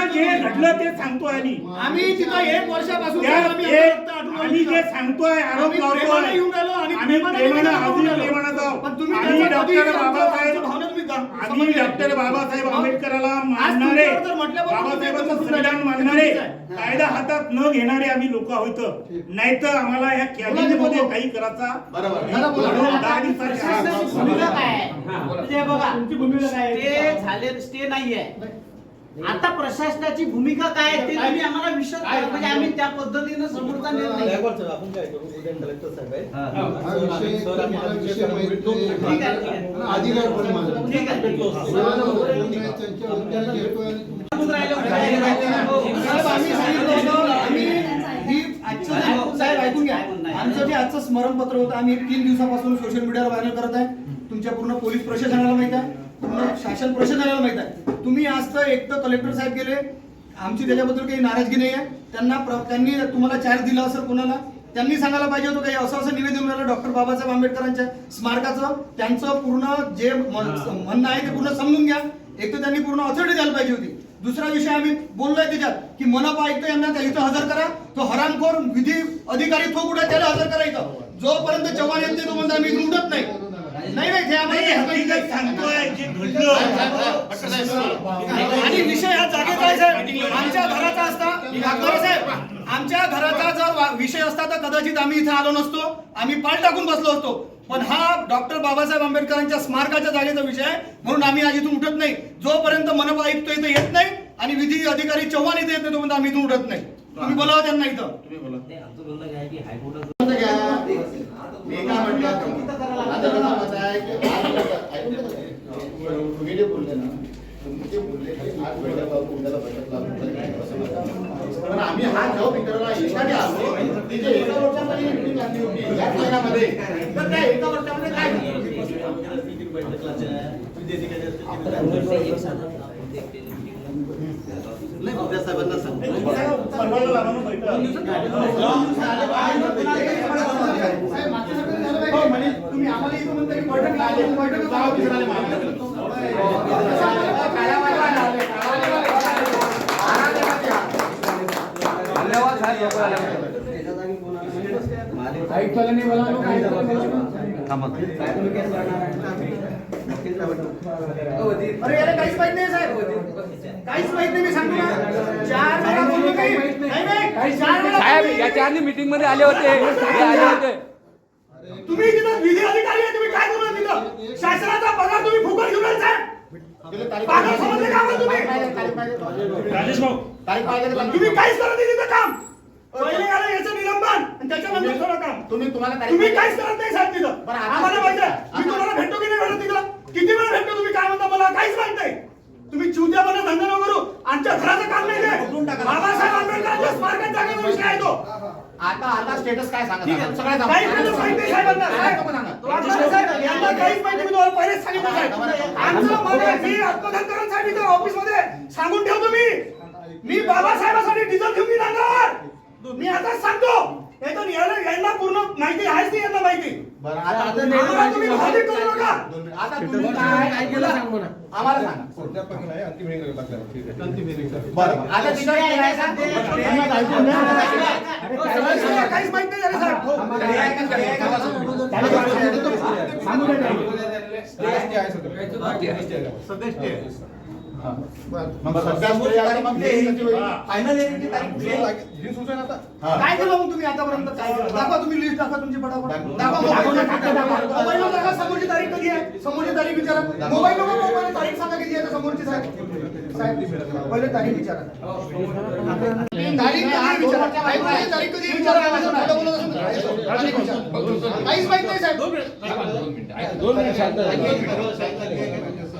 तिथं जे घडलं ते सांगतोय आम्ही आम्ही तिथं एक वर्षापासून त्या आम्ही ते जे. सांगतोय आरोप आम्ही प्रेमाने येऊन राहिलो लावतोय आणि आम्ही प्रेमाने प्रेमानं येऊन अजून राहिलो. प्रेमानं पण तुम्ही आम्ही त्याचा कधी डॉक्टर आमच्या- बाबासाहेब दा- आम्ही. डॉक्टर बाबासाहेब आंबेडकराला मानणारे तुमच्यावर जर म्हटल्याबरोबर बाबासाहेबांचं तुम्ही संविधान मानणारे चुकीचं आहे. कायदा हातात न घेणारे आम्ही लोक आहोत नाहीतर आम्हाला या कॅबिनेटमध्ये काही करायचा बरोबर. जरा बोला. म्हणून दहा दिवसाच्या प्रशासनाची भूमिका काय आहे? म्हणजे बघा तुमची भूमिका काय आहे? स्टे झाले स्टे नाहीये आता प्रशासनाची भूमिका काय आहे ते तुम्ही आम्हाला विशद काय- म्हणजे आम्ही त्या पद्धतीनं समोरचा निर्णय घेऊ. आपण काय करू? उद्या कलेक्टर साहेब आहे हा. हा विषय सर, आम्ही तुम्हाला विषय विषय माहिती ठीक आहे, ठीक आहे. अधिकार पण माझा. ठीक आहे. सर्वांना त्यांच्या उत्तर घेतो आणि तुमच्या बोलून राहिलो. साहेब, आम्ही सांगितलं होतं, आम्ही ही आजचं साहेब ऐकून घ्या. आमचं जे आजचं स्मरणपत्र होतं आम्ही एक तीन दिवसापासून सोशल मीडियावर व्हायरल करत आहे. तुमच्या पूर्ण पोलीस प्रशासनाला माहीत आहे. पूर्ण शासन प्रशासनाला माहीत आहे. तुम्ही आज तर एक तर कलेक्टर साहेब गेले. आमची त्याच्याबद्दल काही नाराजगी नाही आहे. त्यांना त्यांनी तुम्हाला चार्ज दिला असेल कोणाला त्यांनी सांगायला पाहिजे होतं काही असं असं निवेदन मिळालं डॉक्टर बाबासाहेब आंबेडकरांच्या स्मारकाचं. त्यांचं पूर्ण जे म्हण- म्हणणं आहे ते पूर्ण समजून घ्या. एक तर त्यांनी पूर्ण ऑथॉरिटी द्यायला पाहिजे होती. दुसरा विषय आम्ही बोललोय त्याच्यात की मनपा आयुक्त यांना त्या इथं हजर करा. तो हरामखोर विधी अधिकारी तो कुठे त्याला हजर करा इथं. जोपर्यंत चव्हाण येत नाही तोपर्यंत आम्ही उठत नाही. नाही नाही ते आम्हाला नाही, काही हरकत हकीकत नाही. सांगतोय जे घडलं. आणि विषय हा जागेचा आहे साहेब? आमच्या घराचा असता. डॉक्टर साहेब. आमच्या घराचा जर वा- विषय असता तर कदाचित आम्ही इथे आलो नसतो. आम्ही पाल टाकून बसलो असतो. पण हा डॉक्टर बाबासाहेब आंबेडकरांच्या स्मारकाच्या जागेचा विषय आहे. म्हणून आम्ही आज इथून उठत नाही. जोपर्यंत मनपा आयुक्त इथे येत नाही आणि विधी अधिकारी चव्हाण इथे येत नाही तोपर्यंत आम्ही इथून उठत नाही. तुम्ही बोलावं त्यांना इथं. मी काय म्हटलं आता कसं मत आहे की आज ऐकून घ्या. तुम्ही जे बोलले ना तुम्ही जे बोलले की आज बैठक लावून उद्याला बैठक लावून. पण आम्ही हा जॉब इतरांना एकाने आलो तिथे एका वर्षामध्ये meeting घातली होती. याच महिन्यामध्ये. तर त्या एका वर्षामध्ये काय झालं? उद्या साहेबांना सांगतो तुम्ही आम्हाला इथं म्हणता की बैठक लावली, बैठक लावली. अरे याला काहीच माहीत नाही साहेब काहीच माहीत नाही मी सांगतो ना चार वेळा बोललो मी. नाही, नाही, चार वेळा साहेब. याच्या आधी मीटिंगमध्ये आले होते हे आले होते तुम्ही तिथं विधी अधिकारी आहे तुम्ही काय करू तिथं? शासनाचा पगार तुम्ही फुकट घेऊन राहिले, साहेब. गेले तारीख पागल समजले का आम्हाला तुम्ही? तारीख पाहिजे राजेश भाऊ. तारीख पाहिजे का तुम्ही काहीच करत नाही तिथं काम. पहिले आलं याचं निलंबन आणि त्याच्यानंतर थोडं काम. तुम्ही तुम्हाला तुम्ही पाहिजे? काहीच करत नाही साहेब तिथं. आम्हाला. आता- मी तुम्हाला भेटतो की नाही भेटत तिथं? किती वेळा भेटतो तुम्ही? काय म्हणता? मला काहीच माहीत नाही. तुम्ही चुत्यापणा धंदा न करू. आमच्या घराचं काम नाही. बाबासाहेब आंबेडकरांच्या स्मारकात जागेचा विषय आहे तो आता आता स्टेटस काय सांगा ठीक आहे. सगळ्या काही माहिती माहिती नाही साहेबांना. सांगा. साहेब, वाटलं साहेब, यांना काहीच माहिती मी तुम्हाला पहिलेच सांगितलं साहेब. आमचं मन आहे, मी आत्मदान करण्यासाठी इथं ऑफिसमध्ये सांगून ठेवतो मी मी बाबासाहेबांसाठी डिझेल घेऊन येईन अंगावर मी आता सांगतो हे तर याला यांना पूर्ण माहिती आहेच नाही यांना माहिती बरं आता आता आम्हाला तुम्ही भावनिक करू नका दोन मिनिट. आता तुम्ही काय काय केलं आम्हाला सांगा बरं आता तिथं काय करायचं? सगळं- सगळं काहीच माहीत नाही झालं साहेब मग सध्या स्टे आहे, मग? फायनल येण्याची तारीख कुठली आहे? हा. काय केलं मग तुम्ही आतापर्यंत? काय केलं? दाखवा तुम्ही लिस्ट दाखवा तुमची फटाफट. दाखवा. दाखवा मोबाईल. दाखवा. मोबाईलवर दाखवा समोरची तारीख कधी आहे? समोरची तारीख विचारा. मोबाईल नको मोबाईल. तारीख सांगा किती आहे समोरची साहेब. साहेब पहिले तारीख विचारा. तारीख कधी विचारा? तारीख कधी विचारा? माझं खोटं बोलत असेल तर तारीख विचारा. काहीच माहीत नाही साहेब.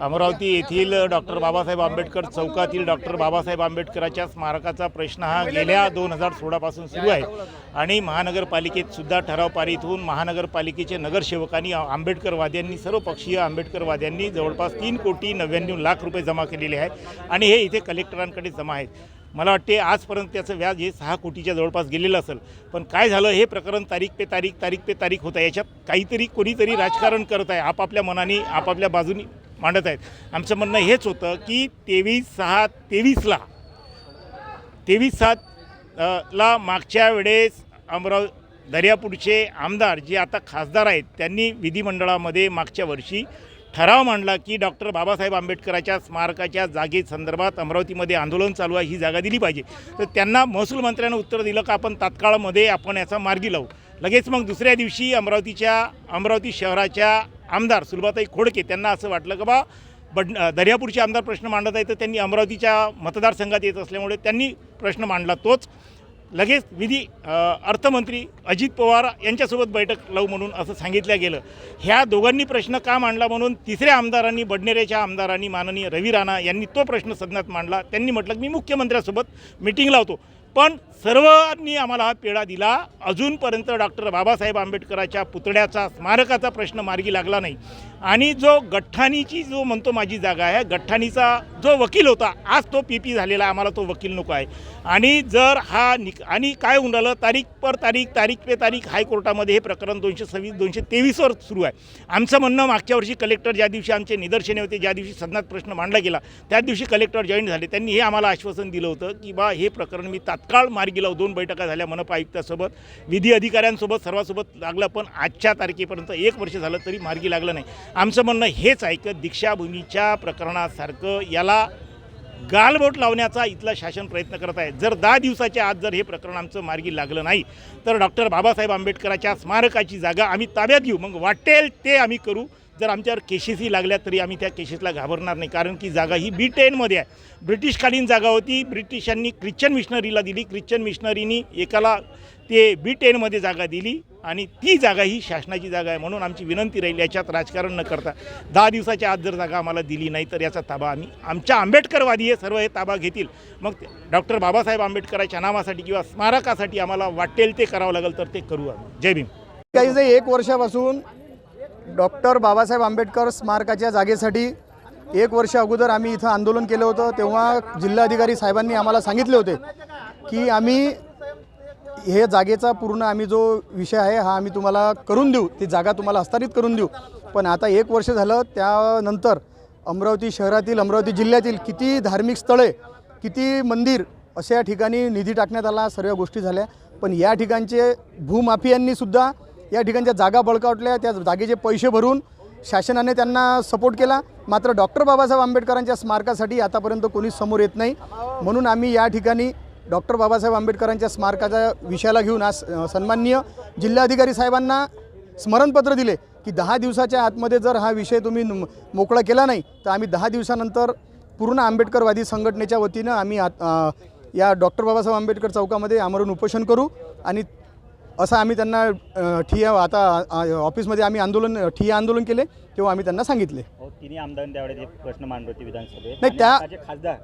अमरावती येथील डॉक्टर बाबासाहेब आंबेडकर चौकातील डॉक्टर बाबासाहेब आंबेडकरांच्या स्मारकाचा प्रश्न हा गेल्या दोन हजार सोळापासून सुरू आहे. आणि महानगरपालिकेत सुद्धा ठराव पारित होऊन महानगरपालिकेचे नगरसेवकांनी आंबेडकरवाद्यांनी सर्व पक्षीय आंबेडकरवाद्यांनी जवळपास तीन कोटी नव्याण्णव लाख रुपये जमा केलेले आहे आणि हे इथे कलेक्टरांकडे जमा आहेत. मला वाटते आजपर्यंत त्याचं व्याज हे सहा कोटीच्या जवळपास गेलेलं असेल. पण काय झालं हे प्रकरण तारीख पे तारीख तारीख पे तारीख होतं. याच्यात काहीतरी कोणीतरी राजकारण करत आहे. आपापल्या मनाने आपापल्या बाजूनी मांडत आहेत. आमचं म्हणणं हेच होतं की तेवीस सहा तेवीसला तेवीस सात ला मागच्या वेळेस अमराव दर्यापूरचे आमदार जे आता खासदार आहेत त्यांनी विधिमंडळामध्ये मागच्या वर्षी ठराव मांडला की डॉक्टर बाबासाहेब आंबेडकराच्या स्मारकाच्या जागे संदर्भात अमरावतीमध्ये आंदोलन चालू आहे ही जागा दिली पाहिजे. तर त्यांना महसूल मंत्र्यानं उत्तर दिलं का आपण तात्काळमध्ये आपण याचा मार्गी लावू. लगेच मग दुसऱ्या दिवशी अमरावतीच्या अमरावती शहराच्या आमदार सुलभाताई खोडके त्यांना असं वाटलं की बा बड दर्यापूरचे आमदार प्रश्न मांडत आहे तर त्यांनी अमरावतीच्या मतदारसंघात येत असल्यामुळे त्यांनी प्रश्न मांडला तोच. लगेच विधी अर्थमंत्री अजित पवार यांच्यासोबत बैठक लावू म्हणून असं सांगितलं गेलं. ह्या दोघांनी प्रश्न का मांडला म्हणून तिसऱ्या आमदारांनी बडनेरेच्या आमदारांनी माननीय रवी राणा यांनी तो प्रश्न सदनात मांडला. त्यांनी म्हटलं की मी मुख्यमंत्र्यासोबत मिटिंग लावतो. पण सर्वांनी आम्हाला हा पेढा दिला. अजूनपर्यंत डॉक्टर बाबासाहेब आंबेडकराच्या पुतळ्याचा स्मारकाचा प्रश्न मार्गी लागला नाही. आणि जो गठ्ठाणीची जो म्हणतो माझी जागा आहे गठ्ठाणीचा जो वकील होता आज तो पी पी झालेला आम्हाला तो वकील नको आहे. आणि जर हा निक आणि काय होऊन राहिलं तारीख पर तारीख तारीख पे तारीख हायकोर्टामध्ये हे प्रकरण दोनशे सव्वीस दोनशे तेवीसवर सुरू आहे. आमचं म्हणणं मागच्या वर्षी कलेक्टर ज्या दिवशी आमचे निदर्शने होते ज्या दिवशी सदनात प्रश्न मांडला गेला त्या दिवशी कलेक्टर जॉईन झाले. त्यांनी हे आम्हाला आश्वासन दिलं होतं की बा हे प्रकरण मी तात्काळ मार्गी लावू. दोन बैठका झाल्या मनपा आयुक्तासोबत. विधी अधिकाऱ्यांसोबत सर्वांसोबत लागलं पण आजच्या तारखेपर्यंत एक वर्ष झालं तरी मार्गी लागलं नाही. आमचं म्हणणं हेच आहे की दीक्षाभूमीच्या प्रकरणासारखं याला गालबोट लावण्याचा इथला शासन प्रयत्न करत आहे. जर दहा दिवसाच्या आत जर हे प्रकरण आमचं मार्गी लागलं नाही तर डॉक्टर बाबासाहेब आंबेडकराच्या स्मारकाची जागा आम्ही ताब्यात घेऊ. मग वाटेल ते आम्ही करू. जर आमच्यावर केसेसही लागल्या तरी आम्ही त्या केसेसला घाबरणार नाही कारण की जागा ही बी टेनमध्ये आहे. ब्रिटिशकालीन जागा होती. ब्रिटिशांनी ख्रिश्चन मिशनरीला दिली. ख्रिश्चन मिशनरीनी एकाला ते बी टेनमध्ये जागा दिली. आणि ती जागा ही शासनाची जागा आहे म्हणून आमची विनंती राहील याच्यात राजकारण न करता. दहा दिवसाच्या आत जर जागा आम्हाला दिली नाही तर याचा ताबा आम्ही आमच्या आंबेडकरवादी हे सर्व हे ताबा घेतील. मग डॉक्टर बाबासाहेब आंबेडकराच्या नावासाठी किंवा स्मारकासाठी आम्हाला वाटेल ते करावं लागेल तर ते करू आम्ही. जय भीम. काही जे एक वर्षापासून डॉक्टर बाबासाहेब आंबेडकर स्मारकाच्या जागेसाठी एक वर्ष अगोदर आम्ही इथं आंदोलन केलं होतं तेव्हा जिल्हाधिकारी साहेबांनी आम्हाला सांगितले होते की आम्ही हे जागेचा पूर्ण आम्ही जो विषय आहे हा आम्ही तुम्हाला करून देऊ. ती जागा तुम्हाला हस्तांतरित करून देऊ. पण आता एक वर्ष झालं त्यानंतर अमरावती शहरातील अमरावती जिल्ह्यातील किती धार्मिक स्थळे किती मंदिर अशा ठिकाणी निधी टाकण्यात आला सर्व गोष्टी झाल्या. पण या ठिकाणचे भूमाफियांनीसुद्धा या ठिकाणच्या जागा बळकावटल्या त्या जागेचे पैसे भरून शासनाने त्यांना सपोर्ट केला. मात्र डॉक्टर बाबासाहेब आंबेडकरांच्या स्मारकासाठी आतापर्यंत कोणी समोर येत नाही. म्हणून आम्ही या ठिकाणी डॉक्टर बाबासाहेब आंबेडकरांच्या स्मारकाच्या विषयाला घेऊन आज सन्माननीय जिल्हाधिकारी साहेबांना स्मरणपत्र दिले की दहा दिवसाच्या आतमध्ये जर हा विषय तुम्ही मोकळा केला नाही तर आम्ही दहा दिवसानंतर पूर्ण आंबेडकरवादी संघटनेच्या वतीनं आम्ही या डॉक्टर बाबासाहेब आंबेडकर चौकामध्ये आमरण उपोषण करू आणि असं आम्ही त्यांना अ, ठिय्या आता ऑफिसमध्ये आम्ही आंदोलन ठिय्या आंदोलन केले तेव्हा आम्ही त्यांना सांगितले. हो तिन्ही आमदारांनी त्यावेळेस प्रश्न मांडले होते विधानसभेत. नाही, त्या- खासदार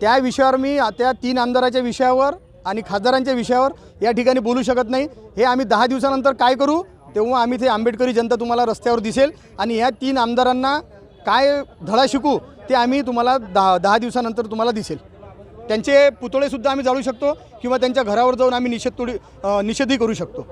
त्या विषयावर मी त्या तीन आमदाराच्या विषयावर आणि खासदारांच्या विषयावर या ठिकाणी बोलू शकत नाही. हे आम्ही दहा दिवसानंतर काय करू तेव्हा आम्ही ते आंबेडकरी जनता तुम्हाला रस्त्यावर दिसेल आणि या तीन आमदारांना काय धडा शिकू ते आम्ही तुम्हाला दहा दहा दिवसानंतर तुम्हाला दिसेल. त्यांचे पुतळेसुद्धा आम्ही जाळू शकतो किंवा त्यांच्या घरावर जाऊन आम्ही निषेध तोडी निषेधही करू शकतो.